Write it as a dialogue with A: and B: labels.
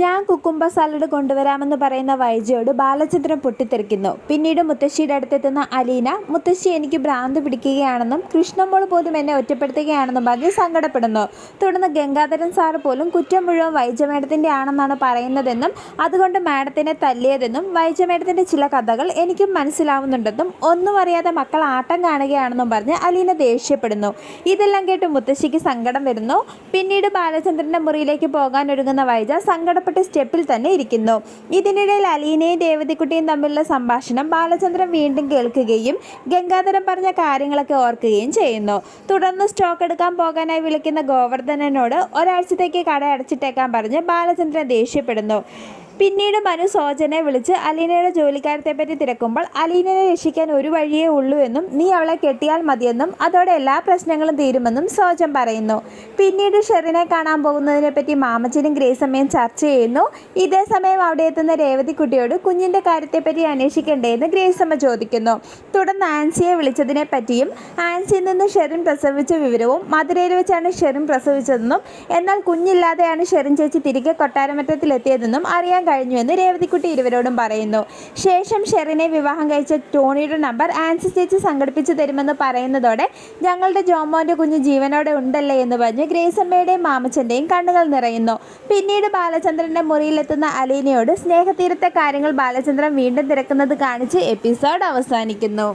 A: ഞാൻ കുക്കുമ്പ സാലഡ് കൊണ്ടുവരാമെന്ന് പറയുന്ന വൈജയോട് ബാലചന്ദ്രൻ പൊട്ടിത്തെറിക്കുന്നു. പിന്നീട് മുത്തശ്ശിയുടെ അടുത്തെത്തുന്ന അലീന മുത്തശ്ശി എനിക്ക് ഭ്രാന്ത് പിടിക്കുകയാണെന്നും കൃഷ്ണമോൾ പോലും എന്നെ ഒറ്റപ്പെടുത്തുകയാണെന്നും പറഞ്ഞ് സങ്കടപ്പെടുന്നു. തുടർന്ന് ഗംഗാധരൻ സാർ പോലും കുറ്റം മുഴുവൻ വൈജ മേഡത്തിന്റെ ആണെന്നാണ് പറയുന്നതെന്നും അതുകൊണ്ട് മാഡത്തിനെ തല്ലിയതെന്നും വൈജ മേഡത്തിന്റെ ചില കഥകൾ എനിക്കും മനസ്സിലാവുന്നുണ്ടെന്നും ഒന്നും അറിയാതെ മക്കൾ ആട്ടം കാണുകയാണെന്നും പറഞ്ഞ് അലീന ദേഷ്യപ്പെടുന്നു. ഇതെല്ലാം കേട്ട് മുത്തശ്ശിക്ക് സങ്കടം വരുന്നു. പിന്നീട് ബാലചന്ദ്രന്റെ മുറിയിലേക്ക് പോകാൻ ഒരുങ്ങുന്ന വൈജ സങ്കടപ്പെട്ട് സ്റ്റെപ്പിൽ തന്നെ ഇരിക്കുന്നു. ഇതിനിടയിൽ അലീനയും ദേവതിക്കുട്ടിയും തമ്മിലുള്ള സംഭാഷണം ബാലചന്ദ്രൻ വീണ്ടും കേൾക്കുകയും ഗംഗാധരൻ പറഞ്ഞ കാര്യങ്ങളൊക്കെ ഓർക്കുകയും ചെയ്യുന്നു. തുടർന്ന് സ്റ്റോക്ക് എടുക്കാൻ പോകാനായി വിളിക്കുന്ന ഗോവർദ്ധനനോട് ഒരാഴ്ചത്തേക്ക് കട അടച്ചിട്ടേക്കാൻ പറഞ്ഞ് ബാലചന്ദ്രൻ ദേഷ്യപ്പെടുന്നു. പിന്നീട് മനു സോജനെ വിളിച്ച് അലീനയുടെ ജോലിക്കാരത്തെ പറ്റി തിരക്കുമ്പോൾ അലീനയെ രക്ഷിക്കാൻ ഒരു വഴിയേ ഉള്ളൂ എന്നും നീ അവളെ കെട്ടിയാൽ മതിയെന്നും അതോടെ എല്ലാ പ്രശ്നങ്ങളും തീരുമെന്നും സോജൻ പറയുന്നു. പിന്നീട് ഷെറിനെ കാണാൻ പോകുന്നതിനെ പറ്റി മാമച്ചനും ഗ്രേസമ്മയും ചർച്ച ചെയ്യുന്നു. ഇതേ സമയം അവിടെ എത്തുന്ന രേവതിക്കുട്ടിയോട് കുഞ്ഞിന്റെ കാര്യത്തെപ്പറ്റി അന്വേഷിക്കണ്ടേന്ന് ഗ്രേസമ്മ ചോദിക്കുന്നു. തുടർന്ന് ആൻസിയെ വിളിച്ചതിനെ പറ്റിയും ആൻസിയിൽ നിന്ന് ഷെറിൻ പ്രസവിച്ച വിവരവും മധുരയിൽ വെച്ചാണ് ഷെറിൻ പ്രസവിച്ചതെന്നും എന്നാൽ കുഞ്ഞില്ലാതെയാണ് ഷെറിൻ ചേച്ചി തിരികെ കൊട്ടാരമറ്റത്തിലെത്തിയതെന്നും അറിയാൻ കഴിഞ്ഞുവെന്ന് രേവതിക്കുട്ടി ഇരുവരോടും പറയുന്നു. ശേഷം ഷെറിനെ വിവാഹം കഴിച്ച ടോണിയുടെ നമ്പർ ആൻസി ചേച്ചി സംഘടിപ്പിച്ചു തരുമെന്ന് പറയുന്നതോടെ ഞങ്ങളുടെ ജോമോന്റെ കുഞ്ഞ് ജീവനോടെ ഉണ്ടല്ലേ എന്ന് പറഞ്ഞ് ഗ്രേസമ്മയുടെയും മാമച്ചന്റെയും കണ്ണുകൾ നിറയുന്നു. പിന്നീട് ബാലചന്ദ്രന്റെ മുറിയിലെത്തുന്ന അലീനയോട് സ്നേഹതീരത്തെ കാര്യങ്ങൾ ബാലചന്ദ്രൻ വീണ്ടും തിരക്കുന്നത് കാണിച്ച് എപ്പിസോഡ് അവസാനിക്കുന്നു.